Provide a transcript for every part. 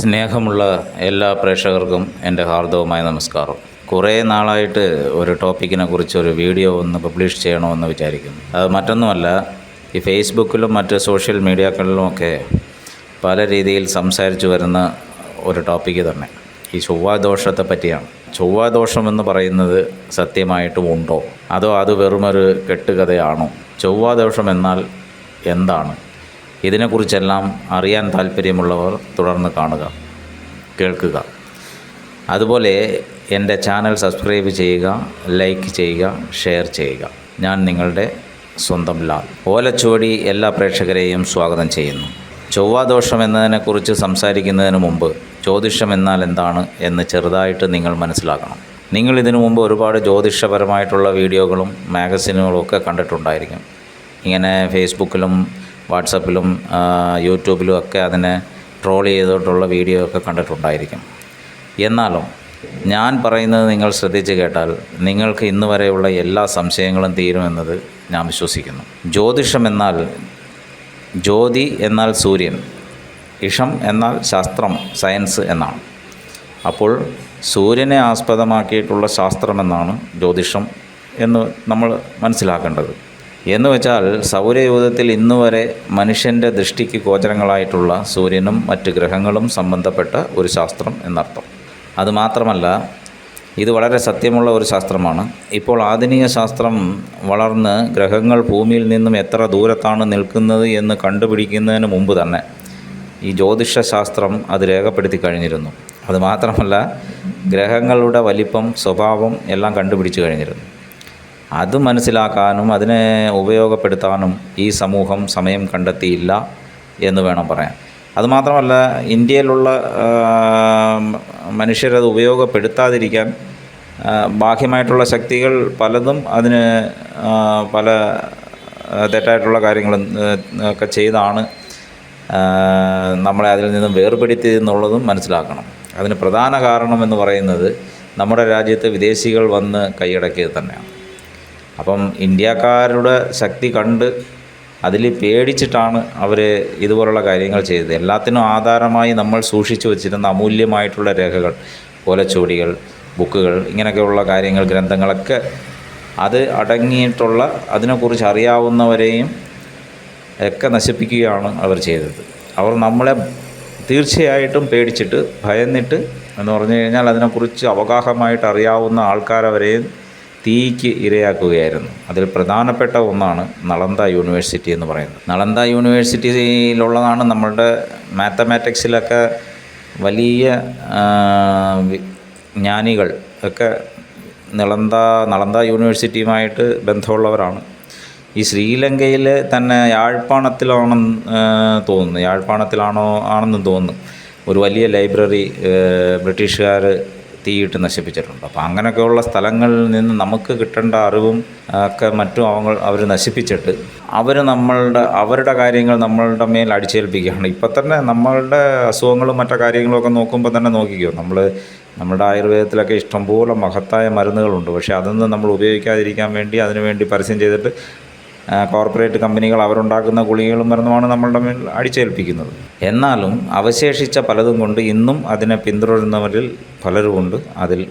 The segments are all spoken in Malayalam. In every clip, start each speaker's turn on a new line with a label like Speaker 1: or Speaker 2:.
Speaker 1: സ്നേഹമുള്ള എല്ലാ പ്രേക്ഷകർക്കും എന്റെ ഹാർദവമായ നമസ്കാരം. കുറേ നാളായിട്ട് ഒരു ടോപ്പിക്കിനെ കുറിച്ച് ഒരു വീഡിയോ ഒന്ന് പബ്ലിഷ് ചെയ്യണമെന്ന് വിചാരിക്കുന്നു. അത് മറ്റൊന്നുമല്ല ഈ ഫേസ്ബുക്കിലും മറ്റ് സോഷ്യൽ മീഡിയകളിലുമൊക്കെ പല രീതിയിൽ സംസാരിച്ചു വരുന്ന ഒരു ടോപ്പിക്ക് തന്നെ. ഈ ചൊവ്വാദോഷത്തെ പറ്റിയാണ്. ചൊവ്വാദോഷം എന്ന് പറയുന്നത് സത്യമായിട്ടും ഉണ്ടോ? അതോ അത് വെറുമൊരു കെട്ടുകഥയാണോ? ചൊവ്വാദോഷം എന്നാൽ എന്താണ്? ഇതിനെക്കുറിച്ചെല്ലാം അറിയാൻ താല്പര്യമുള്ളവർ തുടർന്ന് കാണുക കേൾക്കുക. അതുപോലെ എന്റെ ചാനൽ സബ്സ്ക്രൈബ് ചെയ്യുക ലൈക്ക് ചെയ്യുക ഷെയർ ചെയ്യുക. ഞാൻ നിങ്ങളുടെ സ്വന്തം ലാൽ. ഓലച്ചുവടി എല്ലാ പ്രേക്ഷകരെയും സ്വാഗതം ചെയ്യുന്നു. ചൊവ്വാദോഷം എന്നതിനെക്കുറിച്ച് സംസാരിക്കുന്നതിന് മുമ്പ് ജ്യോതിഷം എന്നാൽ എന്താണ് എന്ന് ചെറുതായിട്ട് നിങ്ങൾ മനസ്സിലാക്കണം. നിങ്ങൾ ഇതിനു മുമ്പ് ഒരുപാട് ജ്യോതിഷപരമായിട്ടുള്ള വീഡിയോകളും മാഗസിനുകളും ഒക്കെ കണ്ടിട്ടുണ്ടായിരിക്കും. ഇങ്ങനെ ഫേസ്ബുക്കിലും വാട്സപ്പിലും യൂട്യൂബിലും ഒക്കെ അതിനെ ട്രോൾ ചെയ്തിട്ടുള്ള വീഡിയോ ഒക്കെ കണ്ടിട്ടുണ്ടായിരിക്കും. എന്നാലും ഞാൻ പറയുന്നത് നിങ്ങൾ ശ്രദ്ധിച്ച് കേട്ടാൽ നിങ്ങൾക്ക് ഇന്ന് വരെയുള്ള എല്ലാ സംശയങ്ങളും തീരുമെന്നത് ഞാൻ വിശ്വസിക്കുന്നു. ജ്യോതിഷം എന്നാൽ ജ്യോതി എന്നാൽ സൂര്യൻ ഇഷം എന്നാൽ ശാസ്ത്രം സയൻസ് എന്നാണ്. അപ്പോൾ സൂര്യനെ ആസ്പദമാക്കിയിട്ടുള്ള ശാസ്ത്രമെന്നാണ് ജ്യോതിഷം എന്ന് നമ്മൾ മനസ്സിലാക്കേണ്ടത്. എന്ന് വെച്ചാൽ സൗരയൂഥത്തിൽ ഇന്നു വരെ മനുഷ്യന്റെ ദൃഷ്ടിക്ക് ഗോചരങ്ങളായിട്ടുള്ള സൂര്യനും മറ്റ് ഗ്രഹങ്ങളും സംബന്ധപ്പെട്ട ഒരു ശാസ്ത്രം എന്നർത്ഥം. അതുമാത്രമല്ല ഇത് വളരെ സത്യമുള്ള ഒരു ശാസ്ത്രമാണ്. ഇപ്പോൾ ആധുനിക ശാസ്ത്രം വളർന്ന് ഗ്രഹങ്ങൾ ഭൂമിയിൽ നിന്നും എത്ര ദൂരത്താണ് നിൽക്കുന്നത് എന്ന് കണ്ടുപിടിക്കുന്നതിന് മുമ്പ് തന്നെ ഈ ജ്യോതിഷ ശാസ്ത്രം അത് രേഖപ്പെടുത്തി കഴിഞ്ഞിരുന്നു. അതുമാത്രമല്ല ഗ്രഹങ്ങളുടെ വലിപ്പം സ്വഭാവം എല്ലാം കണ്ടുപിടിച്ചു കഴിഞ്ഞിരുന്നു. അത് മനസ്സിലാക്കാനും അതിനെ ഉപയോഗപ്പെടുത്താനും ഈ സമൂഹം സമയം കണ്ടെത്തിയില്ല എന്ന് വേണം പറയാൻ. അതുമാത്രമല്ല ഇന്ത്യയിലുള്ള മനുഷ്യരത് ഉപയോഗപ്പെടുത്താതിരിക്കാൻ ബാഹ്യമായിട്ടുള്ള ശക്തികൾ പലതും അതിന് പല തെറ്റായിട്ടുള്ള കാര്യങ്ങളും ഒക്കെ ചെയ്താണ് നമ്മളെ അതിൽ നിന്നും വേർപെടുത്തി എന്നുള്ളതും മനസ്സിലാക്കണം. അതിന് പ്രധാന കാരണം എന്ന് പറയുന്നത് നമ്മുടെ രാജ്യത്ത് വിദേശികൾ വന്ന് കൈയടക്കിയത് തന്നെയാണ്. അപ്പം ഇന്ത്യക്കാരുടെ ശക്തി കണ്ട് അതിൽ പേടിച്ചിട്ടാണ് അവർ ഇതുപോലുള്ള കാര്യങ്ങൾ ചെയ്തത്. എല്ലാത്തിനും ആധാരമായി നമ്മൾ സൂക്ഷിച്ചു വച്ചിരുന്ന അമൂല്യമായിട്ടുള്ള രേഖകൾ ഓലച്ചുവടികൾ ബുക്കുകൾ ഇങ്ങനെയൊക്കെയുള്ള കാര്യങ്ങൾ ഗ്രന്ഥങ്ങളൊക്കെ അത് അടങ്ങിയിട്ടുള്ള അതിനെക്കുറിച്ച് അറിയാവുന്നവരെയും ഒക്കെ നശിപ്പിക്കുകയാണ് അവർ ചെയ്തത്. അവർ നമ്മളെ തീർച്ചയായിട്ടും പേടിച്ചിട്ട് ഭയന്നിട്ട് എന്ന് പറഞ്ഞു കഴിഞ്ഞാൽ അതിനെക്കുറിച്ച് അവഗാഹമായിട്ട് അറിയാവുന്ന ആൾക്കാരവരെയും തീക്ക് ഇരയാക്കുകയായിരുന്നു. അതിൽ പ്രധാനപ്പെട്ട ഒന്നാണ് നളന്ദ യൂണിവേഴ്സിറ്റി എന്ന് പറയുന്നത്. നളന്ദ യൂണിവേഴ്സിറ്റിയിലുള്ളതാണ് നമ്മളുടെ മാത്തമാറ്റിക്സിലൊക്കെ വലിയ ജ്ഞാനികൾ ഒക്കെ നളന്ദ നളന്ദ യൂണിവേഴ്സിറ്റിയുമായിട്ട് ബന്ധമുള്ളവരാണ്. ഈ ശ്രീലങ്കയിൽ തന്നെ യാഴ്പ്പാണത്തിലാണെന്ന് തോന്നുന്നു. യാഴ്പ്പാണത്തിലാണോ ആണെന്ന് തോന്നുന്നു. ഒരു വലിയ ലൈബ്രറി ബ്രിട്ടീഷുകാർ തീയിട്ട് നശിപ്പിച്ചിട്ടുണ്ട്. അപ്പോൾ അങ്ങനെയൊക്കെയുള്ള സ്ഥലങ്ങളിൽ നിന്ന് നമുക്ക് കിട്ടേണ്ട അറിവും ഒക്കെ മറ്റും അവങ്ങൾ അവർ നശിപ്പിച്ചിട്ട് അവർ നമ്മളുടെ അവരുടെ കാര്യങ്ങൾ നമ്മളുടെ മേൽ അടിച്ചേൽപ്പിക്കുകയാണ്. ഇപ്പം തന്നെ നമ്മളുടെ അസുഖങ്ങളും മറ്റു കാര്യങ്ങളൊക്കെ നോക്കുമ്പോൾ തന്നെ നോക്കിക്കോ. നമ്മൾ നമ്മുടെ ആയുർവേദത്തിലൊക്കെ ഇഷ്ടംപോലെ മഹത്തായ മരുന്നുകളുണ്ട്. പക്ഷേ അതൊന്നും നമ്മൾ ഉപയോഗിക്കാതിരിക്കാൻ വേണ്ടി അതിനുവേണ്ടി പരസ്യം ചെയ്തിട്ട് കോർപ്പറേറ്റ് കമ്പനികൾ അവരുണ്ടാക്കുന്ന ഗുളികകളും മരുന്നുമാണ് നമ്മളുടെ മേൽ അടിച്ചേൽപ്പിക്കുന്നത്. എന്നാലും അവശേഷിച്ച പലതും കൊണ്ട് ഇന്നും അതിനെ പിന്തുടരുന്നവരിൽ പലരുമുണ്ട്. അതിൽ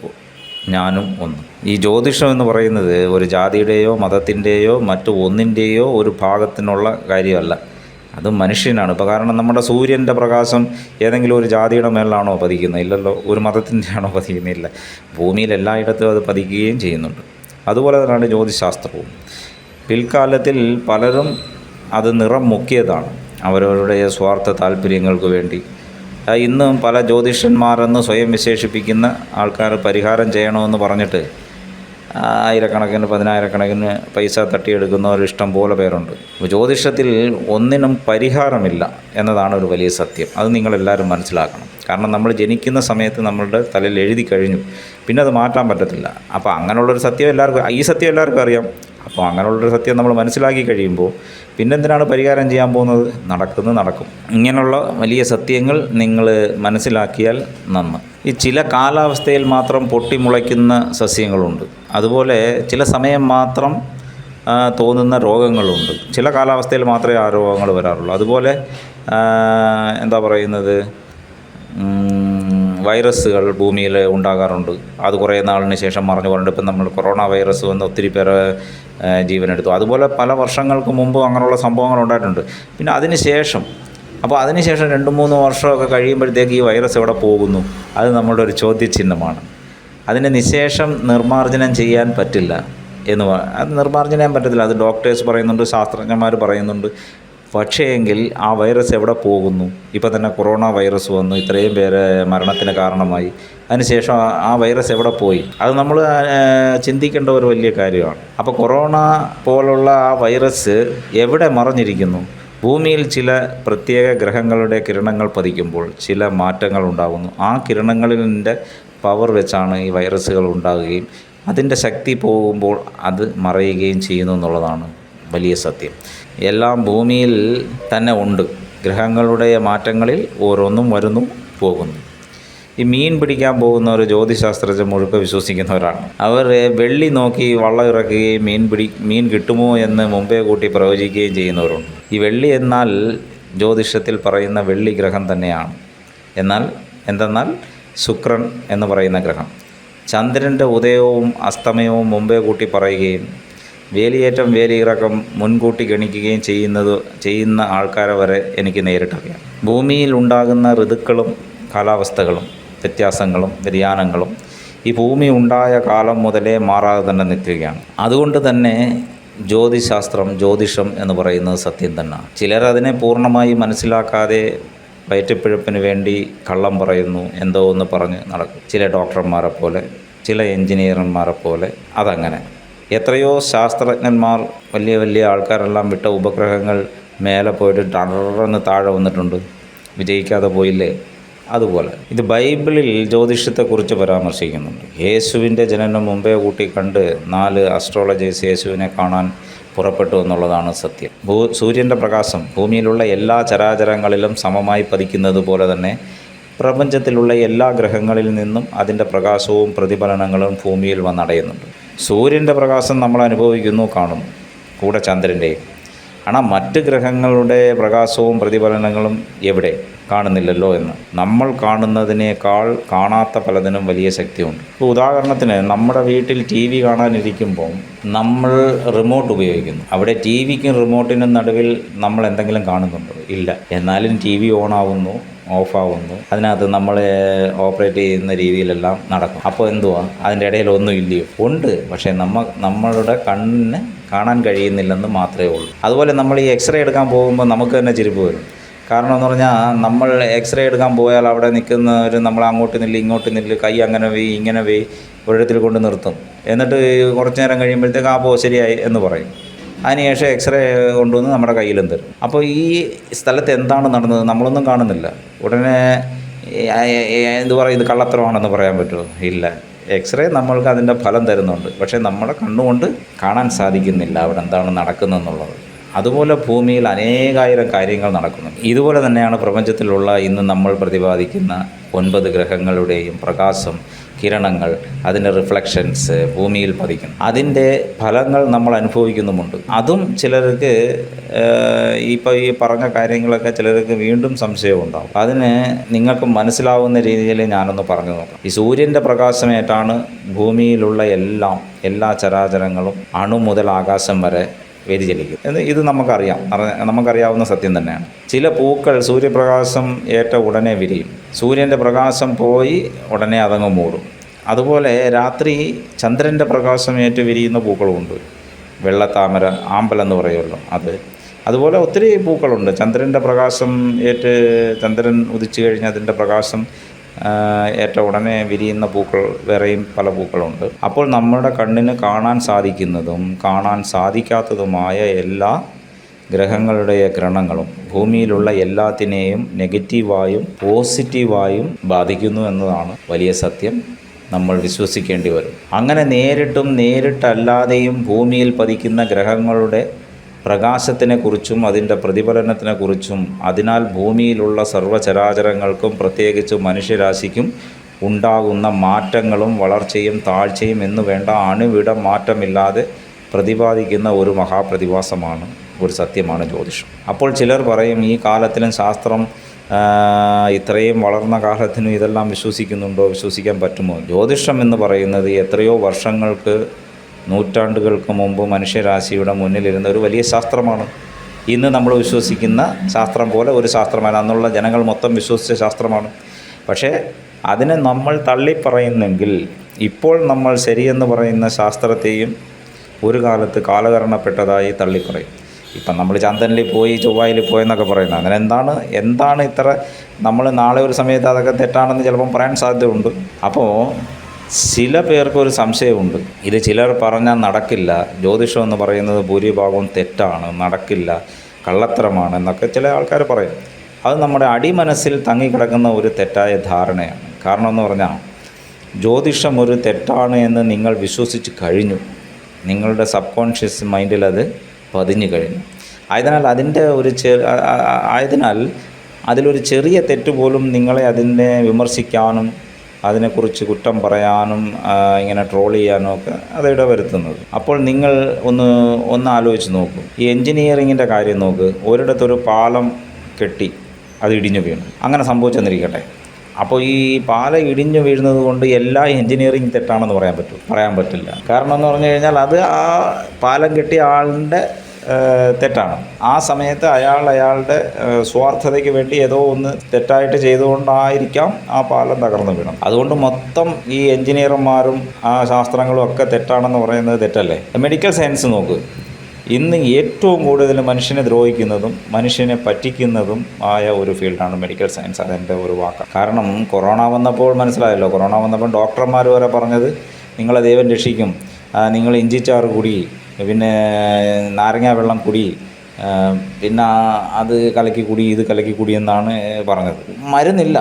Speaker 1: ഞാനും ഒന്ന്. ഈ ജ്യോതിഷം എന്ന് പറയുന്നത് ഒരു ജാതിയുടെയോ മതത്തിന്റെയോ മറ്റു ഒന്നിന്റെയോ ഒരു ഭാഗത്തിനുള്ള കാര്യമല്ല. അത് മനുഷ്യനാണ്. ഇപ്പോൾ കാരണം നമ്മുടെ സൂര്യന്റെ പ്രകാശം ഏതെങ്കിലും ഒരു ജാതിയുടെ മേലാണോ പതിക്കുന്നത്? ഇല്ലല്ലോ ഒരു മതത്തിന്റെ ആണോ പതിക്കുന്നില്ല ഭൂമിയിൽ എല്ലായിടത്തും അത് പതിക്കുകയും ചെയ്യുന്നുണ്ട്. അതുപോലെ തന്നെയാണ് ജ്യോതിശാസ്ത്രവും. പിൽക്കാലത്തിൽ പലരും അത് നിറം മുക്കിയതാണ്. അവരവരുടെ സ്വാർത്ഥ താല്പര്യങ്ങൾക്ക് വേണ്ടി. ഇന്നും പല ജ്യോതിഷന്മാരെന്ന് സ്വയം വിശേഷിപ്പിക്കുന്ന ആൾക്കാർ പരിഹാരം ചെയ്യണമെന്ന് പറഞ്ഞിട്ട് ആയിരക്കണക്കിന് പതിനായിരക്കണക്കിന് പൈസ തട്ടിയെടുക്കുന്നവർ ഇഷ്ടം പോലെ പേരുണ്ട്. ജ്യോതിഷത്തിൽ ഒന്നിനും പരിഹാരമില്ല എന്നതാണ് ഒരു വലിയ സത്യം. അത് നിങ്ങളെല്ലാവരും മനസ്സിലാക്കണം. കാരണം നമ്മൾ ജനിക്കുന്ന സമയത്ത് നമ്മളുടെ തലയിൽ എഴുതി കഴിഞ്ഞു. പിന്നെ അത് മാറ്റാൻ പറ്റത്തില്ല. അപ്പോൾ അങ്ങനെയുള്ളൊരു സത്യം എല്ലാവർക്കും ഈ സത്യം എല്ലാവർക്കും അറിയാം. അപ്പോൾ അങ്ങനെയുള്ളൊരു സത്യം നമ്മൾ മനസ്സിലാക്കി കഴിയുമ്പോൾ പിന്നെന്തിനാണ് പരിഹാരം ചെയ്യാൻ പോകുന്നത്? നടക്കുന്നത് നടക്കും. ഇങ്ങനെയുള്ള വലിയ സത്യങ്ങൾ നിങ്ങൾ മനസ്സിലാക്കിയാൽ നന്ന്. ഈ ചില കാലാവസ്ഥയിൽ മാത്രം പൊട്ടിമുളയ്ക്കുന്ന സസ്യങ്ങളുണ്ട്. അതുപോലെ ചില സമയം മാത്രം തോന്നുന്ന രോഗങ്ങളുണ്ട്. ചില കാലാവസ്ഥയിൽ മാത്രമേ ആ രോഗങ്ങൾ വരാറുള്ളൂ. അതുപോലെ എന്താ പറയുന്നത്? വൈറസുകൾ ഭൂമിയിൽ ഉണ്ടാകാറുണ്ട്. അത് കുറേ നാളിന് ശേഷം മറഞ്ഞു പോകാറുണ്ട്. ഇപ്പം നമ്മൾ കൊറോണ വൈറസ് വന്ന് ഒത്തിരി പേരെ ജീവനെടുത്തു. അതുപോലെ പല വർഷങ്ങൾക്ക് മുമ്പ് അങ്ങനെയുള്ള സംഭവങ്ങൾ ഉണ്ടായിട്ടുണ്ട്. പിന്നെ അതിന് ശേഷം അപ്പോൾ അതിനുശേഷം രണ്ട് മൂന്ന് വർഷമൊക്കെ കഴിയുമ്പോഴത്തേക്ക് ഈ വൈറസ് എവിടെ പോകുന്നു? അത് നമ്മളുടെ ഒരു ചോദ്യചിഹ്നമാണ്. അതിന് നിശേഷം നിർമ്മാർജനം ചെയ്യാൻ പറ്റില്ല എന്ന് അത് നിർമ്മാർജനം ചെയ്യാൻ പറ്റത്തില്ല. അത് ഡോക്ടേഴ്സ് പറയുന്നുണ്ട് ശാസ്ത്രജ്ഞന്മാർ പറയുന്നുണ്ട്. പക്ഷേ എങ്കിൽ ആ വൈറസ് എവിടെ പോകുന്നു? ഇപ്പം തന്നെ കൊറോണ വൈറസ് വന്നു ഇത്രയും പേര് മരണത്തിന് കാരണമായി. അതിനുശേഷം ആ വൈറസ് എവിടെ പോയി? അത് നമ്മൾ ചിന്തിക്കേണ്ട ഒരു വലിയ കാര്യമാണ്. അപ്പോൾ കൊറോണ പോലുള്ള ആ വൈറസ് എവിടെ മറഞ്ഞിരിക്കുന്നു? ഭൂമിയിൽ ചില പ്രത്യേക ഗ്രഹങ്ങളുടെ കിരണങ്ങൾ പതിക്കുമ്പോൾ ചില മാറ്റങ്ങൾ ഉണ്ടാകുന്നു. ആ കിരണങ്ങളിന്റെ പവർ വെച്ചാണ് ഈ വൈറസുകൾ ഉണ്ടാകുകയും അതിന്റെ ശക്തി പോകുമ്പോൾ അത് മറയുകയും ചെയ്യുന്നു എന്നുള്ളതാണ് വലിയ സത്യം. എല്ലാം ഭൂമിയിൽ തന്നെ ഉണ്ട്. ഗ്രഹങ്ങളുടെ മാറ്റങ്ങളിൽ ഓരോന്നും വരുന്നു പോകുന്നു. ഈ മീൻ പിടിക്കാൻ പോകുന്ന ഒരു ജ്യോതിശാസ്ത്രജ്ഞ മുഴുക്ക വിശ്വസിക്കുന്നവരാണ്. അവർ വെള്ളി നോക്കി വള്ളം ഇറക്കുകയും മീൻ പിടി മീൻ കിട്ടുമോ എന്ന് മുമ്പേ കൂട്ടി പ്രവചിക്കുകയും ചെയ്യുന്നവരുണ്ട്. ഈ വെള്ളി എന്നാൽ ജ്യോതിഷത്തിൽ പറയുന്ന വെള്ളി ഗ്രഹം തന്നെയാണ്. എന്നാൽ എന്തെന്നാൽ? ശുക്രൻ എന്ന് പറയുന്ന ഗ്രഹം. ചന്ദ്രന്റെ ഉദയവും അസ്തമയവും മുമ്പേ കൂട്ടി പറയുകയും വേലിയേറ്റം വേലിയിറക്കം മുൻകൂട്ടി ഗണിക്കുകയും ചെയ്യുന്നത് ചെയ്യുന്ന ആൾക്കാരെ വരെ എനിക്ക് നേരിട്ടറിയാം. ഭൂമിയിൽ ഉണ്ടാകുന്ന ഋതുക്കളും കാലാവസ്ഥകളും വ്യത്യാസങ്ങളും വ്യതിയാനങ്ങളും ഈ ഭൂമി ഉണ്ടായ കാലം മുതലേ മാറാതെ തന്നെ നിൽക്കുകയാണ്. അതുകൊണ്ട് തന്നെ ജ്യോതിശാസ്ത്രം ജ്യോതിഷം എന്ന് പറയുന്നത് സത്യം തന്നെ. ചിലർ അതിനെ പൂർണമായി മനസ്സിലാക്കാതെ വയറ്റപ്പിഴപ്പിന് വേണ്ടി കള്ളം പറയുന്നു എന്തോ എന്ന് പറഞ്ഞ് നടക്കും. ചില ഡോക്ടർമാരെ പോലെ ചില എഞ്ചിനീയർമാരെ പോലെ അതങ്ങനെ. എത്രയോ ശാസ്ത്രജ്ഞന്മാർ വലിയ വലിയ ആൾക്കാരെല്ലാം വിട്ട ഉപഗ്രഹങ്ങൾ മേലെ പോയിട്ട് ടറന്ന് താഴെ വന്നിട്ടുണ്ട്. വിജയിക്കാതെ പോയില്ലേ? അതുപോലെ. ഇത് ബൈബിളിൽ ജ്യോതിഷത്തെക്കുറിച്ച് പരാമർശിക്കുന്നുണ്ട്. യേശുവിന്റെ ജനനം മുമ്പേ കൂട്ടി കണ്ട് നാല് അസ്ട്രോളജേഴ്സ് യേശുവിനെ കാണാൻ പുറപ്പെട്ടു എന്നുള്ളതാണ് സത്യം. ഭൂ സൂര്യന്റെ പ്രകാശം ഭൂമിയിലുള്ള എല്ലാ ചരാചരങ്ങളിലും സമമായി പതിക്കുന്നത് പോലെ തന്നെ പ്രപഞ്ചത്തിലുള്ള എല്ലാ ഗ്രഹങ്ങളിൽ നിന്നും അതിന്റെ പ്രകാശവും പ്രതിഫലനങ്ങളും ഭൂമിയിൽ വന്നടയുന്നുണ്ട്. സൂര്യൻ്റെ പ്രകാശം നമ്മൾ അനുഭവിക്കുന്നു കാണുന്നു കൂടെ ചന്ദ്രൻ്റെയും ஆனால் മറ്റ് ഗ്രഹങ്ങളുടെ പ്രകാശവും പ്രതിഫലനങ്ങളും എവിടെ കാണുന്നില്ലല്ലോ എന്ന് നമ്മൾ കാണുന്നതിനേക്കാൾ കാണാത്ത പലതിനും വലിയ ശക്തിയുണ്ട് ഇപ്പോൾ ഉദാഹരണത്തിന് നമ്മുടെ വീട്ടിൽ ടി വി കാണാനിരിക്കുമ്പോൾ നമ്മൾ റിമോട്ട് ഉപയോഗിക്കുന്നു അവിടെ ടി വിക്കും റിമോട്ടിനും നടുവിൽ നമ്മൾ എന്തെങ്കിലും കാണുന്നുണ്ടോ ഇല്ല എന്നാലും ടി വി ഓണാവുന്നു ഓഫാവുന്നു. അതിനകത്ത് നമ്മൾ ഓപ്പറേറ്റ് ചെയ്യുന്ന രീതിയിലെല്ലാം നടക്കും. അപ്പോൾ എന്തുവാ? അതിന്റെ ഇടയിൽ ഒന്നും ഇല്ലയോ? ഉണ്ട്. പക്ഷേ നമ്മ നമ്മളുടെ കണ്ണിന് കാണാൻ കഴിയുന്നില്ലെന്ന് മാത്രമേ ഉള്ളൂ. അതുപോലെ നമ്മൾ ഈ എക്സ്റേ എടുക്കാൻ പോകുമ്പോൾ നമുക്ക് തന്നെ ചിരിപ്പ് വരും. കാരണം എന്ന് പറഞ്ഞാൽ നമ്മൾ എക്സ്റേ എടുക്കാൻ പോയാൽ അവിടെ നിൽക്കുന്ന ഒരു നമ്മൾ അങ്ങോട്ട് നില്ല് ഇങ്ങോട്ട് നില്ല് കൈ അങ്ങനെ വെയ് ഇങ്ങനെ വെയ് ഒരിടത്തിൽ കൊണ്ട് നിർത്തും. എന്നിട്ട് കുറച്ച് നേരം കഴിയുമ്പോഴത്തേക്ക് ആ പോ ശരിയായി എന്ന് പറയും. അതിനുശേഷം എക്സ്റേ കൊണ്ടുവന്ന് നമ്മുടെ കയ്യിലും തരും അപ്പോൾ ഈ സ്ഥലത്ത് എന്താണ് നടന്നത് നമ്മളൊന്നും കാണുന്നില്ല. ഉടനെ എന്ത് പറയും? ഇത് കള്ളത്തരമാണെന്ന് പറയാൻ പറ്റുമോ? ഇല്ല. എക്സ്റേ നമ്മൾക്ക് അതിന്റെ ഫലം തരുന്നുണ്ട്. പക്ഷേ നമ്മുടെ കണ്ണുകൊണ്ട് കാണാൻ സാധിക്കുന്നില്ല അവിടെ എന്താണ് നടക്കുന്നതെന്നുള്ളത്. അതുപോലെ ഭൂമിയിൽ അനേകായിരം കാര്യങ്ങൾ നടക്കുന്നു. ഇതുപോലെ തന്നെയാണ് പ്രപഞ്ചത്തിലുള്ള ഇന്ന് നമ്മൾ പ്രതിപാദിക്കുന്ന ഒൻപത് ഗ്രഹങ്ങളുടെയും പ്രകാശം കിരണങ്ങൾ അതിന്റെ റിഫ്ലക്ഷൻസ് ഭൂമിയിൽ പതിക്കുന്നു. അതിന്റെ ഫലങ്ങൾ നമ്മൾ അനുഭവിക്കുന്നുമുണ്ട്. അതും ചിലർക്ക് ഇപ്പോൾ ഈ പറഞ്ഞ കാര്യങ്ങളൊക്കെ ചിലർക്ക് വീണ്ടും സംശയമുണ്ടാകും അതിന് നിങ്ങൾക്ക് മനസ്സിലാവുന്ന രീതിയിൽ ഞാനൊന്ന് പറഞ്ഞു നോക്കാം. ഈ സൂര്യന്റെ പ്രകാശമേറ്റാണ് ഭൂമിയിലുള്ള എല്ലാം എല്ലാ ചരാചരങ്ങളും അണു മുതൽ ആകാശം വരെ വ്യതിചലിക്കും എന്ന് ഇത് നമുക്കറിയാം. നമുക്കറിയാവുന്ന സത്യം തന്നെയാണ്. ചില പൂക്കൾ സൂര്യപ്രകാശം ഏറ്റ ഉടനെ വിരിയും. സൂര്യന്റെ പ്രകാശം പോയി ഉടനെ അതങ്ങ് മൂടും. അതുപോലെ രാത്രി ചന്ദ്രന്റെ പ്രകാശം ഏറ്റ് വിരിയുന്ന പൂക്കളുമുണ്ട്. വെള്ളത്താമര ആമ്പലെന്ന് പറയുമല്ലോ അത്. അതുപോലെ ഒത്തിരി പൂക്കളുണ്ട്. ചന്ദ്രന്റെ പ്രകാശം ഏറ്റ് ചന്ദ്രൻ ഉദിച്ചു കഴിഞ്ഞ് അതിന്റെ പ്രകാശം ഏറ്റ ഉടനെ വിരിയുന്ന പൂക്കൾ വേറെയും പല പൂക്കളുണ്ട്. അപ്പോൾ നമ്മുടെ കണ്ണിന് കാണാൻ സാധിക്കുന്നതും കാണാൻ സാധിക്കാത്തതുമായ എല്ലാ ഗ്രഹങ്ങളുടെ ഗ്രഹണങ്ങളും ഭൂമിയിലുള്ള എല്ലാത്തിനെയും നെഗറ്റീവായും പോസിറ്റീവായും ബാധിക്കുന്നു എന്നതാണ് വലിയ സത്യം. നമ്മൾ വിശ്വസിക്കേണ്ടി വരും. അങ്ങനെ നേരിട്ടും നേരിട്ടല്ലാതെയും ഭൂമിയിൽ പതിക്കുന്ന ഗ്രഹങ്ങളുടെ പ്രകാശത്തിനെക്കുറിച്ചും അതിന്റെ പ്രതിഫലനത്തിനെക്കുറിച്ചും അതിനാൽ ഭൂമിയിലുള്ള സർവചരാചരങ്ങൾക്കും പ്രത്യേകിച്ച് മനുഷ്യരാശിക്കും ഉണ്ടാകുന്ന മാറ്റങ്ങളും വളർച്ചയും താഴ്ചയും എന്നു വേണ്ട അണുവിട മാറ്റമില്ലാതെ പ്രതിപാദിക്കുന്ന ഒരു മഹാപ്രതിഭാസമാണ് ഒരു സത്യമാണ് ജ്യോതിഷം. അപ്പോൾ ചിലർ പറയും ഈ കാലത്തിലും ശാസ്ത്രം ഇത്രയും വളർന്ന കാലത്തിനും ഇതെല്ലാം വിശ്വസിക്കുന്നുണ്ടോ? വിശ്വസിക്കാൻ പറ്റുമോ? ജ്യോതിഷം എന്ന് പറയുന്നത് എത്രയോ വർഷങ്ങൾക്ക് നൂറ്റാണ്ടുകൾക്ക് മുമ്പ് മനുഷ്യരാശിയുടെ മുന്നിലിരുന്ന ഒരു വലിയ ശാസ്ത്രമാണ്. ഇന്ന് നമ്മൾ വിശ്വസിക്കുന്ന ശാസ്ത്രം പോലെ ഒരു ശാസ്ത്രമല്ല. അന്നുള്ള ജനങ്ങൾ മൊത്തം വിശ്വസിച്ച ശാസ്ത്രമാണ്. പക്ഷേ അതിനെ നമ്മൾ തള്ളിപ്പറയുന്നെങ്കിൽ ഇപ്പോൾ നമ്മൾ ശരിയെന്ന് പറയുന്ന ശാസ്ത്രത്തെയും ഒരു കാലത്ത് കാലകരണപ്പെട്ടതായി തള്ളിപ്പറയും. ഇപ്പം നമ്മൾ ചന്ദനിൽ പോയി ചൊവ്വായിൽ പോയി എന്നൊക്കെ പറയുന്നത്. അങ്ങനെ എന്താണ് എന്താണ് ഇത്ര നമ്മൾ നാളെ ഒരു സമയത്ത് അതൊക്കെ തെറ്റാണെന്ന് ചിലപ്പം പറയാൻ സാധ്യതയുണ്ട്. അപ്പോൾ ചില പേർക്കൊരു സംശയമുണ്ട്. ഇത് ചിലർ പറഞ്ഞാൽ നടക്കില്ല. ജ്യോതിഷം എന്ന് പറയുന്നത് ഭൂരിഭാഗവും തെറ്റാണ് നടക്കില്ല കള്ളത്തരമാണ് എന്നൊക്കെ ചില ആൾക്കാർ പറയും. അത് നമ്മുടെ അടിമനസ്സിൽ തങ്ങിക്കിടക്കുന്ന ഒരു തെറ്റായ ധാരണയാണ്. കാരണം എന്ന് പറഞ്ഞാൽ ജ്യോതിഷം ഒരു തെറ്റാണ് എന്ന് നിങ്ങൾ വിശ്വസിച്ച് കഴിഞ്ഞു. നിങ്ങളുടെ സബ് കോൺഷ്യസ് മൈൻഡിൽ അത് പതിഞ്ഞു കഴിഞ്ഞു. ആയതിനാൽ അതിന്റെ ഒരു ചെ ആയതിനാൽ അതിലൊരു ചെറിയ തെറ്റ് പോലും നിങ്ങളെ അതിനെ വിമർശിക്കാനും അതിനെക്കുറിച്ച് കുറ്റം പറയാനും ഇങ്ങനെ ട്രോൾ ചെയ്യാനും ഒക്കെ അത് ഇടവരുത്തുന്നത്. അപ്പോൾ നിങ്ങൾ ഒന്ന് ഒന്ന് ആലോചിച്ച് നോക്കൂ. ഈ എൻജിനീയറിങ്ങിന്റെ കാര്യം നോക്ക്. ഒരിടത്തൊരു പാലം കെട്ടി അത് ഇടിഞ്ഞു വീണു. അങ്ങനെ സംഭവിച്ചെന്നിരിക്കട്ടെ. അപ്പോൾ ഈ പാലം ഇടിഞ്ഞു വീഴുന്നത് കൊണ്ട് എല്ലാ എൻജിനീയറിങ് തെറ്റാണെന്ന് പറയാൻ പറ്റും. പറയാൻ പറ്റില്ല. കാരണം എന്ന് പറഞ്ഞു കഴിഞ്ഞാൽ അത് ആ പാലം കെട്ടിയ ആളിന്റെ തെറ്റാണ്. ആ സമയത്ത് അയാൾ അയാളുടെ സ്വാർത്ഥതയ്ക്ക് വേണ്ടി ഏതോ ഒന്ന് തെറ്റായിട്ട് ചെയ്തുകൊണ്ടായിരിക്കാം ആ പാലം തകർന്നു വീണം അതുകൊണ്ട് മൊത്തം ഈ എഞ്ചിനീയർമാരും ആ ശാസ്ത്രങ്ങളും ഒക്കെ തെറ്റാണെന്ന് പറയുന്നത് തെറ്റല്ലേ? മെഡിക്കൽ സയൻസ് നോക്ക്. ഇന്ന് ഏറ്റവും കൂടുതൽ മനുഷ്യനെ ദ്രോഹിക്കുന്നതും മനുഷ്യനെ പറ്റിക്കുന്നതും ആയ ഒരു ഫീൽഡാണ് മെഡിക്കൽ സയൻസ്. അതെന്റെ ഒരു വാക്കാണ് കാരണം കൊറോണ വന്നപ്പോൾ മനസ്സിലായല്ലോ. കൊറോണ വന്നപ്പോൾ ഡോക്ടർമാർ വരെ പറഞ്ഞത് നിങ്ങളെ ദൈവം രക്ഷിക്കും. നിങ്ങൾ ഇഞ്ചിച്ചാറ് കുടി പിന്നെ നാരങ്ങ വെള്ളം കുടി പിന്നെ അത് കലക്കി കുടി ഇത് കലക്കി കുടി എന്നാണ് പറഞ്ഞത്. മരുന്നില്ല.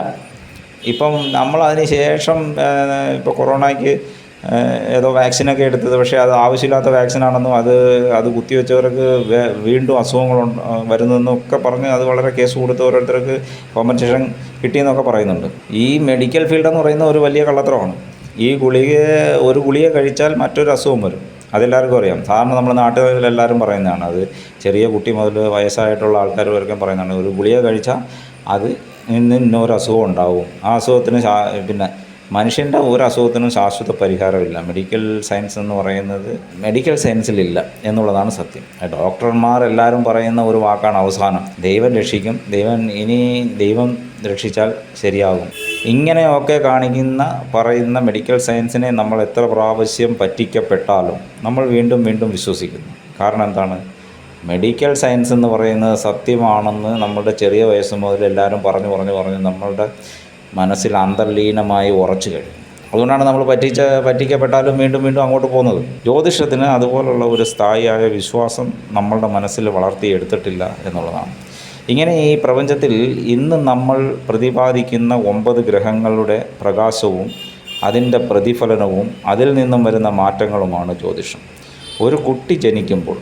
Speaker 1: ഇപ്പം നമ്മൾ അതിന് ശേഷം ഇപ്പോൾ കൊറോണയ്ക്ക് ഏതോ വാക്സിനൊക്കെ എടുത്തത്. പക്ഷേ അത് ആവശ്യമില്ലാത്ത വാക്സിനാണെന്നും അത് അത് കുത്തിവെച്ചവർക്ക് വീണ്ടും അസുഖങ്ങൾ വരുന്നതെന്നും ഒക്കെ പറഞ്ഞ് അത് വളരെ കേസ് കൊടുത്ത് ഓരോരുത്തർക്ക് കോമ്പൻസേഷൻ കിട്ടിയെന്നൊക്കെ പറയുന്നുണ്ട്. ഈ മെഡിക്കൽ ഫീൽഡ് എന്ന് പറയുന്ന ഒരു വലിയ കള്ളത്തരമാണ്. ഈ ഗുളിക ഒരു ഗുളിക കഴിച്ചാൽ മറ്റൊരു അസുഖം വരും. അതെല്ലാവർക്കും അറിയാം. സാധാരണ നമ്മുടെ നാട്ടിൽ എല്ലാവരും പറയുന്നതാണ് അത് ചെറിയ കുട്ടി മുതൽ വയസ്സായിട്ടുള്ള ആൾക്കാർ വരെയൊക്കെ പറയുന്നതാണ്. ഒരു ഗുളിക കഴിച്ചാൽ അത് ഇന്ന് ഇന്നൊരു അസുഖം ഉണ്ടാവും. ആ അസുഖത്തിന് പിന്നെ മനുഷ്യന്റെ ഒരു അസുഖത്തിനും ശാശ്വത പരിഹാരമില്ല. മെഡിക്കൽ സയൻസ് എന്ന് പറയുന്നത് മെഡിക്കൽ സയൻസിലില്ല എന്നുള്ളതാണ് സത്യം. ഡോക്ടർമാർ എല്ലാവരും പറയുന്ന ഒരു വാക്കാണ് അവസാനം. ദൈവം രക്ഷിക്കും. ദൈവം ഇനി ദൈവം രക്ഷിച്ചാൽ ശരിയാകും. ഇങ്ങനെയൊക്കെ കാണിക്കുന്ന പറയുന്ന മെഡിക്കൽ സയൻസിനെ നമ്മൾ എത്ര പ്രാവശ്യം പറ്റിക്കപ്പെട്ടാലും നമ്മൾ വീണ്ടും വീണ്ടും വിശ്വസിക്കുന്നു. കാരണം എന്താണ്? മെഡിക്കൽ സയൻസ് എന്ന് പറയുന്നത് സത്യമാണെന്ന് നമ്മളുടെ ചെറിയ വയസ്സ് മുതൽ എല്ലാവരും പറഞ്ഞു പറഞ്ഞു പറഞ്ഞു നമ്മളുടെ മനസ്സിൽ അന്തർലീനമായി ഉറച്ചു കഴിഞ്ഞു. അതുകൊണ്ടാണ് നമ്മൾ പറ്റിച്ച പറ്റിക്കപ്പെട്ടാലും വീണ്ടും വീണ്ടും അങ്ങോട്ട് പോകുന്നത്. ജ്യോതിഷത്തിന് അതുപോലുള്ള ഒരു സ്ഥായിയായ വിശ്വാസം നമ്മളുടെ മനസ്സിൽ വളർത്തിയെടുത്തിട്ടില്ല എന്നുള്ളതാണ്. ഇങ്ങനെ ഈ പ്രപഞ്ചത്തിൽ ഇന്ന് നമ്മൾ പ്രതിപാദിക്കുന്ന ഒമ്പത് ഗ്രഹങ്ങളുടെ പ്രകാശവും അതിന്റെ പ്രതിഫലനവും അതിൽ നിന്നും വരുന്ന മാറ്റങ്ങളുമാണ് ജ്യോതിഷം. ഒരു കുട്ടി ജനിക്കുമ്പോൾ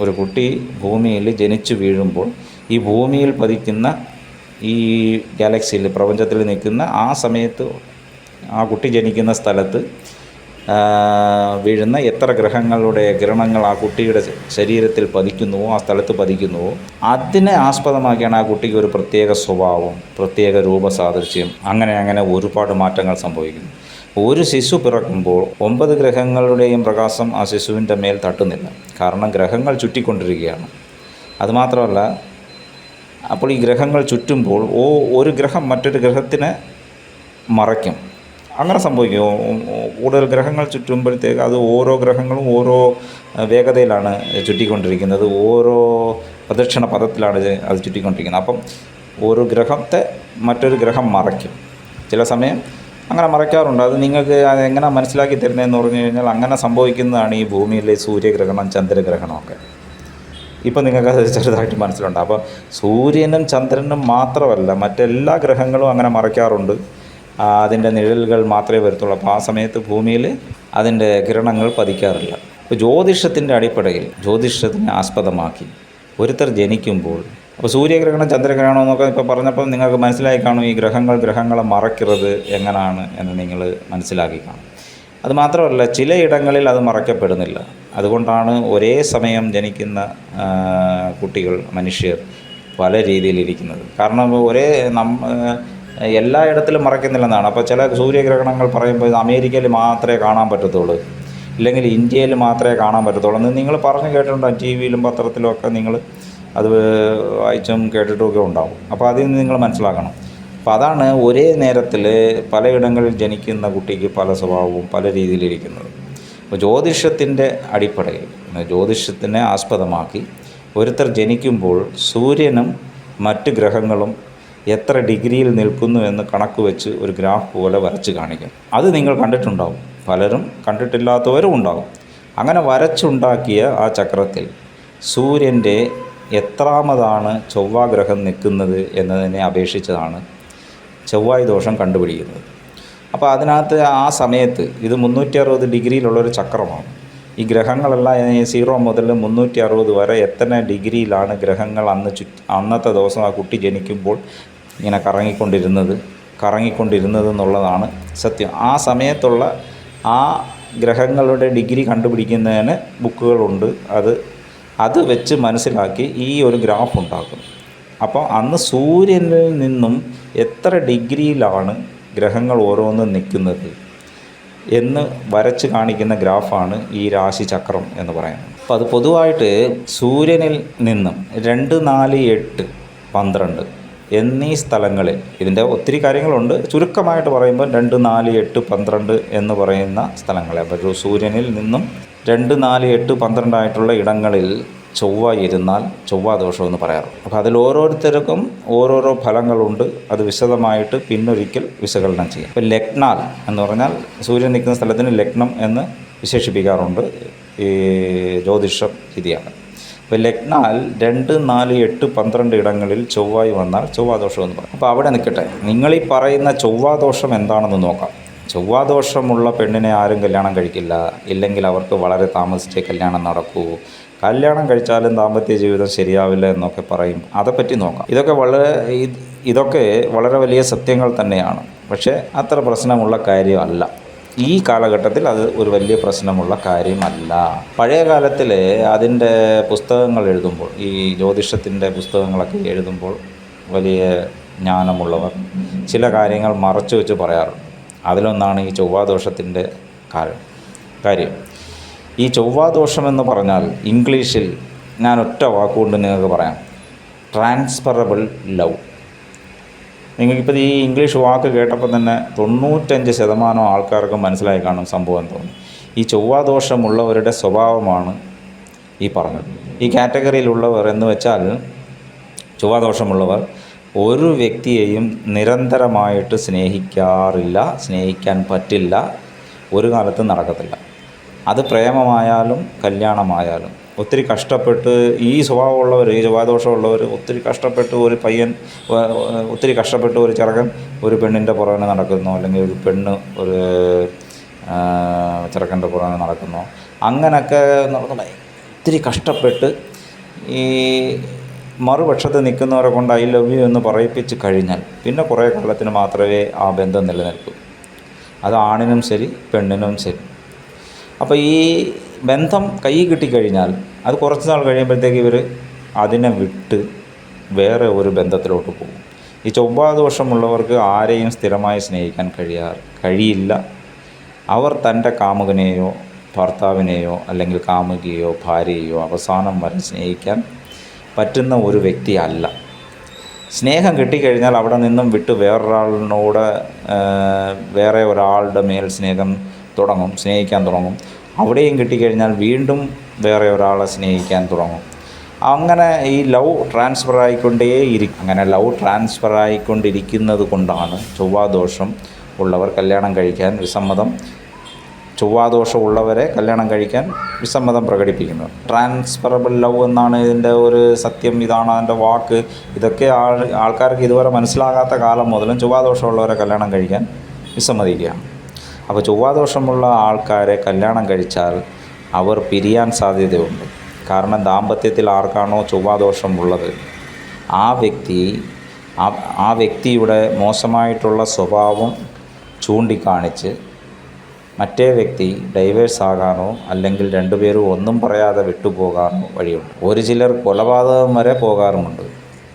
Speaker 1: ഒരു കുട്ടി ഭൂമിയിൽ ജനിച്ചു വീഴുമ്പോൾ ഈ ഭൂമിയിൽ പതിക്കുന്ന ഈ ഗാലക്സിയിൽ പ്രപഞ്ചത്തിൽ നിൽക്കുന്ന ആ സമയത്ത് ആ കുട്ടി ജനിക്കുന്ന സ്ഥലത്ത് വീഴുന്ന എത്ര ഗ്രഹങ്ങളുടെ കിരണങ്ങൾ ആ കുട്ടിയുടെ ശരീരത്തിൽ പതിക്കുന്നുവോ ആ സ്ഥലത്ത് പതിക്കുന്നുവോ അതിനെ ആസ്പദമാക്കിയാണ് ആ കുട്ടിക്ക് ഒരു പ്രത്യേക സ്വഭാവം പ്രത്യേക രൂപസാദൃശ്യം അങ്ങനെ അങ്ങനെ ഒരുപാട് മാറ്റങ്ങൾ സംഭവിക്കുന്നു. ഒരു ശിശു പിറക്കുമ്പോൾ ഒമ്പത് ഗ്രഹങ്ങളുടെയും പ്രകാശം ആ ശിശുവിന്റെ മേൽ തട്ടുന്നില്ല. കാരണം ഗ്രഹങ്ങൾ ചുറ്റിക്കൊണ്ടിരിക്കുകയാണ്. അതുമാത്രമല്ല അപ്പോൾ ഈ ഗ്രഹങ്ങൾ ചുറ്റുമ്പോൾ ഓ ഒരു ഗ്രഹം മറ്റൊരു ഗ്രഹത്തിനെ മറയ്ക്കും. അങ്ങനെ സംഭവിക്കും. കൂടുതൽ ഗ്രഹങ്ങൾ ചുറ്റുമ്പോഴത്തേക്ക് അത് ഓരോ ഗ്രഹങ്ങളും ഓരോ വേഗതയിലാണ് ചുറ്റിക്കൊണ്ടിരിക്കുന്നത്. ഓരോ പ്രദക്ഷിണ പദത്തിലാണ് അത് ചുറ്റിക്കൊണ്ടിരിക്കുന്നത്. അപ്പം ഒരു ഗ്രഹത്തെ മറ്റൊരു ഗ്രഹം മറയ്ക്കും. ചില സമയം അങ്ങനെ മറയ്ക്കാറുണ്ട്. അത് നിങ്ങൾക്ക് എങ്ങനെ മനസ്സിലാക്കി തരുന്നതെന്ന് പറഞ്ഞു കഴിഞ്ഞാൽ അങ്ങനെ സംഭവിക്കുന്നതാണ് ഈ ഭൂമിയിലെ സൂര്യഗ്രഹണം ചന്ദ്രഗ്രഹണമൊക്കെ. ഇപ്പം നിങ്ങൾക്ക് അത് ചെറുതായിട്ട് മനസ്സിലുണ്ട്. അപ്പോൾ സൂര്യനും ചന്ദ്രനും മാത്രമല്ല മറ്റെല്ലാ ഗ്രഹങ്ങളും അങ്ങനെ മറയ്ക്കാറുണ്ട്. അതിന്റെ നിഴലുകൾ മാത്രമേ വരത്തുള്ളൂ. അപ്പോൾ ആ സമയത്ത് ഭൂമിയിൽ അതിന്റെ കിരണങ്ങൾ പതിക്കാറില്ല. അപ്പോൾ ജ്യോതിഷത്തിന്റെ അടിപ്പടയിൽ ജ്യോതിഷത്തിനെ ആസ്പദമാക്കി. ഒരുത്തർ ജനിക്കുമ്പോൾ അപ്പോൾ സൂര്യഗ്രഹണം ചന്ദ്രഗ്രഹണം എന്നൊക്കെ ഇപ്പോൾ പറഞ്ഞപ്പോൾ നിങ്ങൾക്ക് മനസ്സിലായി കാണും ഈ ഗ്രഹങ്ങൾ ഗ്രഹങ്ങളെ മറയ്ക്കുന്നത് എങ്ങനെയാണ് എന്ന് നിങ്ങൾ മനസ്സിലാക്കി കാണും. അത് മാത്രമല്ല ചിലയിടങ്ങളിൽ അത് മറയ്ക്കപ്പെടുന്നില്ല. അതുകൊണ്ടാണ് ഒരേ സമയം ജനിക്കുന്ന കുട്ടികൾ മനുഷ്യർ പല രീതിയിലിരിക്കുന്നത് കാരണം ഒരേ നം എല്ലായിടത്തിലും മറയ്ക്കുന്നില്ലെന്നാണ്. അപ്പോൾ ചില സൂര്യഗ്രഹണങ്ങൾ പറയുമ്പോൾ ഇത് അമേരിക്കയിൽ മാത്രമേ കാണാൻ പറ്റത്തുള്ളൂ. ഇല്ലെങ്കിൽ ഇന്ത്യയിൽ മാത്രമേ കാണാൻ പറ്റത്തുള്ളൂ. എന്ന് നിങ്ങൾ പറഞ്ഞു കേട്ടിട്ടുണ്ടാകും ടി വിയിലും പത്രത്തിലും ഒക്കെ നിങ്ങൾ അത് വായിച്ചും കേട്ടിട്ടുമൊക്കെ ഉണ്ടാവും. അപ്പോൾ അതിൽ നിന്ന് നിങ്ങൾ മനസ്സിലാക്കണം. അപ്പോൾ അതാണ് ഒരേ നേരത്തിൽ പലയിടങ്ങളിൽ ജനിക്കുന്ന കുട്ടിക്ക് പല സ്വഭാവവും പല രീതിയിലിരിക്കുന്നത് അപ്പോൾ ജ്യോതിഷത്തിന്റെ അടിപ്പടയിൽ ജ്യോതിഷത്തിനെ ആസ്പദമാക്കി ഒരുത്തർ ജനിക്കുമ്പോൾ സൂര്യനും മറ്റ് ഗ്രഹങ്ങളും എത്ര ഡിഗ്രിയിൽ നിൽക്കുന്നു എന്ന് കണക്ക് വെച്ച് ഒരു ഗ്രാഫ് പോലെ വരച്ച് കാണിക്കും. അത് നിങ്ങൾ കണ്ടിട്ടുണ്ടാവും. പലരും കണ്ടിട്ടില്ലാത്തവരും ഉണ്ടാകും അങ്ങനെ വരച്ചുണ്ടാക്കിയ ആ ചക്രത്തിൽ സൂര്യന്റെ എത്രാമതാണ് ചൊവ്വാഗ്രഹം നിൽക്കുന്നത് എന്നതിനെ അപേക്ഷിച്ചതാണ് ചൊവ്വായി ദോഷം കണ്ടുപിടിക്കുന്നത്. അപ്പോൾ അതിനകത്ത് ആ സമയത്ത് ഇത് മുന്നൂറ്റി അറുപത് ഡിഗ്രിയിലുള്ളൊരു ചക്രമാണ്. ഈ ഗ്രഹങ്ങളെല്ലാം സീറോ മുതൽ മുന്നൂറ്റി അറുപത് വരെ എത്ര ഡിഗ്രിയിലാണ് ഗ്രഹങ്ങൾ അന്ന് ചുറ്റ് അന്നത്തെ ദിവസം ആ കുട്ടി ജനിക്കുമ്പോൾ ഇങ്ങനെ കറങ്ങിക്കൊണ്ടിരുന്നത് കറങ്ങിക്കൊണ്ടിരുന്നത് എന്നുള്ളതാണ് സത്യം. ആ സമയത്തുള്ള ആ ഗ്രഹങ്ങളുടെ ഡിഗ്രി കണ്ടുപിടിക്കുന്നതിന് ബുക്കുകളുണ്ട്. അത് അത് വെച്ച് മനസ്സിലാക്കി ഈ ഒരു ഗ്രാഫ് ഉണ്ടാക്കും അപ്പോൾ അന്ന് സൂര്യനിൽ നിന്നും എത്ര ഡിഗ്രിയിലാണ് ഗ്രഹങ്ങൾ ഓരോന്നും നിൽക്കുന്നത്? എന്ന് വരച്ച് കാണിക്കുന്ന ഗ്രാഫാണ് ഈ രാശിചക്രം എന്ന് പറയുന്നത്. അപ്പോൾ അത് പൊതുവായിട്ട് സൂര്യനിൽ നിന്നും രണ്ട് നാല് എട്ട് പന്ത്രണ്ട് എന്നീ സ്ഥലങ്ങളിൽ ഇതിന്റെ ഒത്തിരി കാര്യങ്ങളുണ്ട്. ചുരുക്കമായിട്ട് പറയുമ്പോൾ രണ്ട് നാല് എട്ട് പന്ത്രണ്ട് എന്ന് പറയുന്ന സ്ഥലങ്ങളെ. അപ്പോൾ സൂര്യനിൽ നിന്നും രണ്ട് നാല് എട്ട് പന്ത്രണ്ടായിട്ടുള്ള ഇടങ്ങളിൽ ചൊവ്വ ഇരുന്നാൽ ചൊവ്വ ദോഷമെന്ന് പറയാറ്. അപ്പോൾ അതിൽ ഓരോരുത്തർക്കും ഓരോരോ ഫലങ്ങളുണ്ട്. അത് വിശദമായിട്ട് പിന്നൊരിക്കൽ വിശകലനം ചെയ്യാം. ഇപ്പോൾ ലഗ്നാൽ എന്ന് പറഞ്ഞാൽ സൂര്യൻ നിൽക്കുന്ന സ്ഥലത്തിന് ലഗ്നം എന്ന് വിശേഷിപ്പിക്കാറുണ്ട്. ഈ ജ്യോതിഷ രീതിയാണ്. ഇപ്പോൾ ലഗ്നാൽ രണ്ട് നാല് എട്ട് പന്ത്രണ്ട് ഇടങ്ങളിൽ ചൊവ്വായി വന്നാൽ ചൊവ്വാദോഷം എന്ന് പറയും. അപ്പോൾ അവിടെ നിൽക്കട്ടെ. നിങ്ങൾ ഈ പറയുന്ന ചൊവ്വാദോഷം എന്താണെന്ന് നോക്കാം. ചൊവ്വാദോഷമുള്ള പെണ്ണിനെ ആരും കല്യാണം കഴിക്കില്ല. ഇല്ലെങ്കിൽ അവർക്ക് വളരെ താമസിച്ചേ കല്യാണം നടക്കൂ. കല്യാണം കഴിച്ചാലും ദാമ്പത്യ ജീവിതം ശരിയാവില്ല എന്നൊക്കെ പറയും. അതേപ്പറ്റി നോക്കാം. ഇതൊക്കെ വളരെ ഇതൊക്കെ വളരെ വലിയ സത്യങ്ങൾ തന്നെയാണ്. പക്ഷേ അത്ര പ്രശ്നമുള്ള കാര്യമല്ല. ഈ കാലഘട്ടത്തിൽ അത് ഒരു വലിയ പ്രശ്നമുള്ള കാര്യമല്ല. പഴയ കാലത്തിൽ അതിന്റെ പുസ്തകങ്ങൾ എഴുതുമ്പോൾ ഈ ജ്യോതിഷത്തിന്റെ പുസ്തകങ്ങളൊക്കെ എഴുതുമ്പോൾ വലിയ ജ്ഞാനമുള്ളവർ ചില കാര്യങ്ങൾ മറച്ചു വെച്ച് പറയാറുണ്ട്. അതിലൊന്നാണ് ഈ ചൊവ്വാദോഷത്തിന്റെ കാര്യം. കാര്യം. ഈ ചൊവ്വാദോഷമെന്ന് പറഞ്ഞാൽ ഇംഗ്ലീഷിൽ ഞാൻ ഒറ്റ വാക്കുകൊണ്ട് നിങ്ങൾക്ക് പറയാം. ട്രാൻസ്ഫറബിൾ ലവ് നിങ്ങൾക്കിപ്പോൾ ഈ ഇംഗ്ലീഷ് വാക്ക് കേട്ടപ്പോൾ തന്നെ തൊണ്ണൂറ്റഞ്ച് ശതമാനം ആൾക്കാർക്ക് മനസ്സിലായി കാണും സംഭവം തോന്നി. ഈ ചൊവ്വാദോഷമുള്ളവരുടെ സ്വഭാവമാണ് ഈ പറഞ്ഞത്. ഈ കാറ്റഗറിയിലുള്ളവർ എന്ന് വെച്ചാൽ ചൊവ്വാദോഷമുള്ളവർ ഒരു വ്യക്തിയെയും നിരന്തരമായിട്ട് സ്നേഹിക്കാറില്ല സ്നേഹിക്കാൻ പറ്റില്ല ഒരു കാലത്തും നടക്കത്തില്ല. അത് പ്രേമമായാലും കല്യാണമായാലും. ഒത്തിരി കഷ്ടപ്പെട്ട് ഈ സ്വഭാവമുള്ളവർ ഈ ജവാദോഷമുള്ളവർ ഒത്തിരി കഷ്ടപ്പെട്ട് ഒരു പയ്യൻ ഒത്തിരി കഷ്ടപ്പെട്ട് ഒരു ചെറുക്കൻ ഒരു പെണ്ണിന്റെ പുറകെ നടക്കുന്നു. അല്ലെങ്കിൽ ഒരു പെണ്ണ് ഒരു ചെറുക്കന്റെ പുറകെ നടക്കുന്നു. അങ്ങനെയൊക്കെ നടന്നുണ്ടായി ഒത്തിരി കഷ്ടപ്പെട്ട് ഈ മറുപക്ഷത്ത് നിൽക്കുന്നവരെ കൊണ്ട് ഐ ലവ് യു എന്ന് പറയിപ്പിച്ച് കഴിഞ്ഞാൽ പിന്നെ കുറേ കാലത്തിന് മാത്രമേ ആ ബന്ധം നിലനിൽക്കൂ. അത് ആണിനും ശരി പെണ്ണിനും ശരി. അപ്പോൾ ഈ ബന്ധം കൈ കിട്ടിക്കഴിഞ്ഞാൽ അത് കുറച്ച് നാൾ കഴിയുമ്പോഴത്തേക്ക് ഇവർ അതിനെ വിട്ട് വേറെ ഒരു ബന്ധത്തിലോട്ട് പോകും. ഈ ചൊവ്വാദോഷമുള്ളവർക്ക് ആരെയും സ്ഥിരമായി സ്നേഹിക്കാൻ കഴിയാ കഴിയില്ല. അവർ തന്റെ കാമുകനെയോ ഭർത്താവിനെയോ അല്ലെങ്കിൽ കാമുകിയോ ഭാര്യയോ അവസാനം വരെ സ്നേഹിക്കാൻ പറ്റുന്ന ഒരു വ്യക്തിയല്ല. സ്നേഹം കിട്ടിക്കഴിഞ്ഞാൽ അവിടെ നിന്നും വിട്ട് വേറൊരാളിനോട് വേറെ ഒരാളുടെ മേൽ സ്നേഹം തുടങ്ങും സ്നേഹിക്കാൻ തുടങ്ങും. അവിടെയും കിട്ടിക്കഴിഞ്ഞാൽ വീണ്ടും വേറെ ഒരാളെ സ്നേഹിക്കാൻ തുടങ്ങും. അങ്ങനെ ഈ ലവ് ട്രാൻസ്ഫർ ആയിക്കൊണ്ടേ ഇരിക്കും അങ്ങനെ ലവ് ട്രാൻസ്ഫർ ആയിക്കൊണ്ടിരിക്കുന്നത് കൊണ്ടാണ് ചൊവ്വാദോഷം ഉള്ളവർ കല്യാണം കഴിക്കാൻ വിസമ്മതം ചൊവ്വാദോഷം ഉള്ളവരെ കല്യാണം കഴിക്കാൻ വിസമ്മതം പ്രകടിപ്പിക്കുന്നത് ട്രാൻസ്ഫറബിൾ ലവ് എന്നാണ് ഇതിന്റെ ഒരു സത്യം ഇതാണ് അതിന്റെ വാക്ക്. ഇതൊക്കെ ആൾ ആൾക്കാർക്ക് ഇതുവരെ മനസ്സിലാകാത്ത കാലം മുതലും ചൊവ്വാദോഷമുള്ളവരെ കല്യാണം കഴിക്കാൻ വിസമ്മതിക്കുകയാണ്. അപ്പോൾ ചൊവ്വാദോഷമുള്ള ആൾക്കാരെ കല്യാണം കഴിച്ചാൽ അവർ പിരിയാൻ സാധ്യതയുണ്ട്. കാരണം ദാമ്പത്യത്തിൽ ആർക്കാണോ ചൊവ്വാദോഷം ഉള്ളത് ആ വ്യക്തി ആ വ്യക്തിയുടെ മോശമായിട്ടുള്ള സ്വഭാവം ചൂണ്ടിക്കാണിച്ച് മറ്റേ വ്യക്തി ഡൈവേഴ്സ് ആകാനോ അല്ലെങ്കിൽ രണ്ടുപേരും ഒന്നും പറയാതെ വിട്ടുപോകാനോ വഴിയുണ്ട്. ഒരു ചിലർ കൊലപാതകം വരെ പോകാറുമുണ്ട്.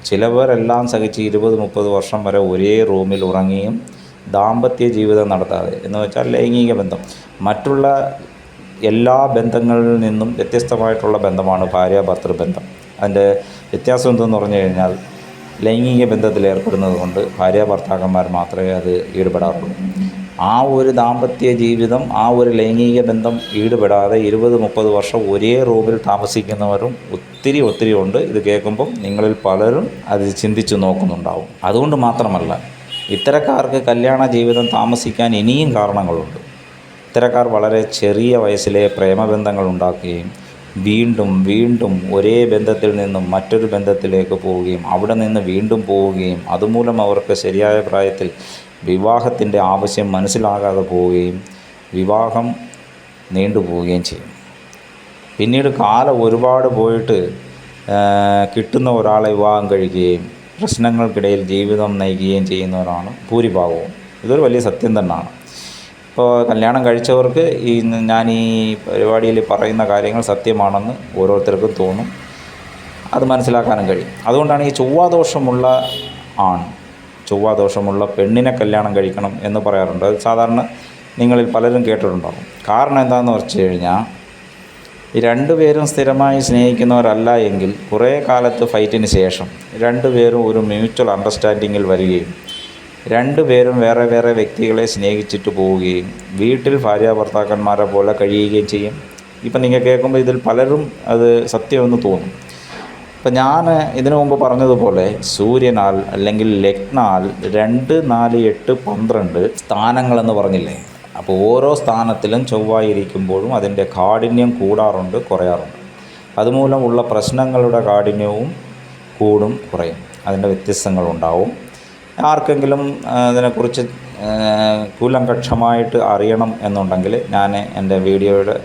Speaker 1: ചിലവരെല്ലാം സഹിച്ച് ഇരുപത് മുപ്പത് വർഷം വരെ ഒരേ റൂമിൽ ഉറങ്ങിയും ദാമ്പത്യ ജീവിതം നടത്താതെ. എന്ന് വെച്ചാൽ ലൈംഗിക ബന്ധം. മറ്റുള്ള എല്ലാ ബന്ധങ്ങളിൽ നിന്നും വ്യത്യസ്തമായിട്ടുള്ള ബന്ധമാണ് ഭാര്യ ഭർത്തൃബന്ധം അതിന്റെ വ്യത്യാസം എന്തെന്ന് പറഞ്ഞു കഴിഞ്ഞാൽ ലൈംഗിക ബന്ധത്തിൽ ഏർപ്പെടുന്നത് കൊണ്ട് ഭാര്യ ഭർത്താക്കന്മാർ മാത്രമേ അത് ഈടുപെടാറുള്ളൂ ആ ഒരു ദാമ്പത്യ ജീവിതം ആ ഒരു ലൈംഗിക ബന്ധം ഈടുപെടാതെ ഇരുപത് മുപ്പത് വർഷം ഒരേ റൂമിൽ താമസിക്കുന്നവരും ഒത്തിരി ഒത്തിരി ഉണ്ട്. ഇത് കേൾക്കുമ്പം നിങ്ങളിൽ പലരും അത് ചിന്തിച്ചു നോക്കുന്നുണ്ടാവും. അതുകൊണ്ട് മാത്രമല്ല ഇത്തരക്കാർക്ക് കല്യാണ ജീവിതം താമസിക്കാൻ ഇനിയും കാരണങ്ങളുണ്ട്. ഇത്തരക്കാർ വളരെ ചെറിയ വയസ്സിലെ പ്രേമബന്ധങ്ങൾ ഉണ്ടാക്കുകയും വീണ്ടും വീണ്ടും ഒരേ ബന്ധത്തിൽ നിന്നും മറ്റൊരു ബന്ധത്തിലേക്ക് പോവുകയും അവിടെ നിന്ന് വീണ്ടും പോവുകയും അതുമൂലം അവർക്ക് ശരിയായ പ്രായത്തിൽ വിവാഹത്തിന്റെ ആവശ്യം മനസ്സിലാകാതെ പോവുകയും വിവാഹം നീണ്ടുപോവുകയും ചെയ്യും. പിന്നീട് കാലം ഒരുപാട് പോയിട്ട് കിട്ടുന്ന ഒരാളെ വിവാഹം കഴിക്കുകയും പ്രശ്നങ്ങൾക്കിടയിൽ ജീവിതം നയിക്കുകയും ചെയ്യുന്നവരാണ് ഭൂരിഭാഗവും. ഇതൊരു വലിയ സത്യം തന്നെയാണ് ഇപ്പോൾ കല്യാണം കഴിച്ചവർക്ക് ഈ ഞാൻ ഈ പരിപാടിയിൽ പറയുന്ന കാര്യങ്ങൾ സത്യമാണെന്ന് ഓരോരുത്തർക്കും തോന്നും. അത് മനസ്സിലാക്കാനും കഴിയും. അതുകൊണ്ടാണ് ഈ ചൊവ്വാദോഷമുള്ള ആൺ ചൊവ്വാദോഷമുള്ള പെണ്ണിനെ കല്യാണം കഴിക്കണം എന്ന് പറയാറുണ്ട്. അത് സാധാരണ നിങ്ങളിൽ പലരും കേട്ടിട്ടുണ്ടാകും കാരണം എന്താണെന്ന് വെച്ച് കഴിഞ്ഞാൽ ഈ രണ്ടുപേരും സ്ഥിരമായി സ്നേഹിക്കുന്നവരല്ല എങ്കിൽ കുറേ കാലത്ത് ഫൈറ്റിന് ശേഷം രണ്ടുപേരും ഒരു മ്യൂച്വൽ അണ്ടർസ്റ്റാൻഡിങ്ങിൽ വരികയും രണ്ടുപേരും വേറെ വേറെ വ്യക്തികളെ സ്നേഹിച്ചിട്ട് പോവുകയും വീട്ടിൽ ഭാര്യ ഭർത്താക്കന്മാരെ പോലെ കഴിയുകയും ചെയ്യും. ഇപ്പം നിങ്ങൾ കേൾക്കുമ്പോൾ ഇതിൽ പലരും അത് സത്യമെന്ന് തോന്നും. ഇപ്പം ഞാൻ ഇതിനു മുമ്പ് പറഞ്ഞതുപോലെ സൂര്യനാൽ അല്ലെങ്കിൽ ലഗ്നാൽ രണ്ട് നാല് എട്ട് പന്ത്രണ്ട് സ്ഥാനങ്ങളെന്ന് പറഞ്ഞില്ലേ? അപ്പോൾ ഓരോ സ്ഥാനത്തിലും ചൊവ്വായിരിക്കുമ്പോഴും അതിന്റെ കാഠിന്യം കൂടാറുണ്ട് കുറയാറുണ്ട്. അതുമൂലം ഉള്ള പ്രശ്നങ്ങളുടെ കാഠിന്യവും കൂടും കുറയും. അതിന്റെ വ്യത്യസ്തങ്ങളുണ്ടാവും ആർക്കെങ്കിലും അതിനെക്കുറിച്ച് കൂലങ്കക്ഷമായിട്ട് അറിയണം എന്നുണ്ടെങ്കിൽ ഞാൻ എന്റെ വീഡിയോയുടെ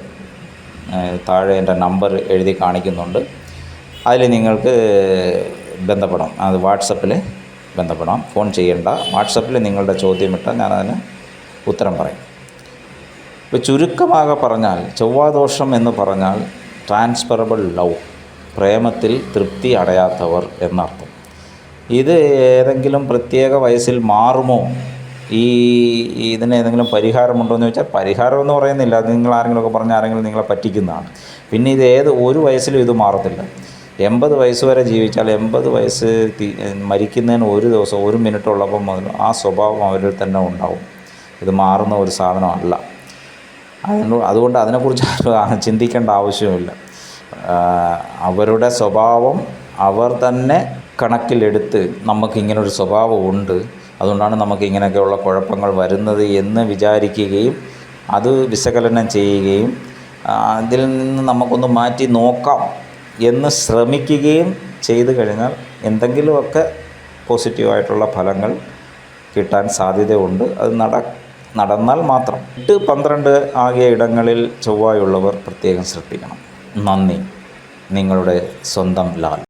Speaker 1: താഴെ എന്റെ നമ്പർ എഴുതി കാണിക്കുന്നുണ്ട്. അതിൽ നിങ്ങൾക്ക് ബന്ധപ്പെടാം. അത് വാട്സപ്പിൽ ബന്ധപ്പെടാം. ഫോൺ ചെയ്യേണ്ട. വാട്സപ്പിൽ നിങ്ങളുടെ ചോദ്യം ചോദ്യമിട്ടാൽ ഞാനതിന് ഉത്തരം പറയും. ഇപ്പോൾ ചുരുക്കമാകെ പറഞ്ഞാൽ ചൊവ്വാദോഷം എന്ന് പറഞ്ഞാൽ ട്രാൻസ്ഫറബിൾ ലവ് പ്രേമത്തിൽ തൃപ്തി അടയാത്തവർ എന്നർത്ഥം. ഇത് ഏതെങ്കിലും പ്രത്യേക വയസ്സിൽ മാറുമോ? ഈ ഇതിന് ഏതെങ്കിലും പരിഹാരമുണ്ടോ എന്ന് ചോദിച്ചാൽ പരിഹാരം എന്ന് പറയുന്നില്ല. നിങ്ങൾ ആരെങ്കിലുമൊക്കെ പറഞ്ഞാൽ ആരെങ്കിലും നിങ്ങളെ പറ്റിക്കുന്നതാണ്. പിന്നെ ഇത് ഏത് ഒരു വയസ്സിലും ഇത് മാറത്തില്ല. എൺപത് വയസ്സ് വരെ ജീവിച്ചാൽ എൺപത് വയസ്സ് മരിക്കുന്നതിന് ഒരു ദിവസം ഒരു മിനിറ്റ് ഉള്ളപ്പം മുതൽ ആ സ്വഭാവം അവരിൽ തന്നെ ഉണ്ടാവും. ഇത് മാറുന്ന ഒരു സാധനമല്ല. അതുകൊണ്ട് അതുകൊണ്ട് അതിനെക്കുറിച്ച് ചിന്തിക്കേണ്ട ആവശ്യമില്ല. അവരുടെ സ്വഭാവം അവർ തന്നെ കണക്കിലെടുത്ത് നമുക്ക് ഇങ്ങനൊരു സ്വഭാവം ഉണ്ട്. അതുകൊണ്ടാണ് നമുക്ക് ഇങ്ങനെയൊക്കെയുള്ള കുഴപ്പങ്ങൾ വരുന്നത് എന്ന് വിചാരിക്കുകയും അത് വിശകലനം ചെയ്യുകയും അതിൽ നിന്ന് നമുക്കൊന്ന് മാറ്റി നോക്കാം. എന്ന് ശ്രമിക്കുകയും ചെയ്തു കഴിഞ്ഞാൽ എന്തെങ്കിലുമൊക്കെ പോസിറ്റീവായിട്ടുള്ള ഫലങ്ങൾ കിട്ടാൻ സാധ്യതയുണ്ട്. അത് നട നടന്നാൽ മാത്രം. എട്ട് പന്ത്രണ്ട് ആകിയ ഇടങ്ങളിൽ ചൊവ്വായുള്ളവർ പ്രത്യേകം ശ്രദ്ധിക്കണം. നന്ദി. നിങ്ങളുടെ സ്വന്തം ലാൽ.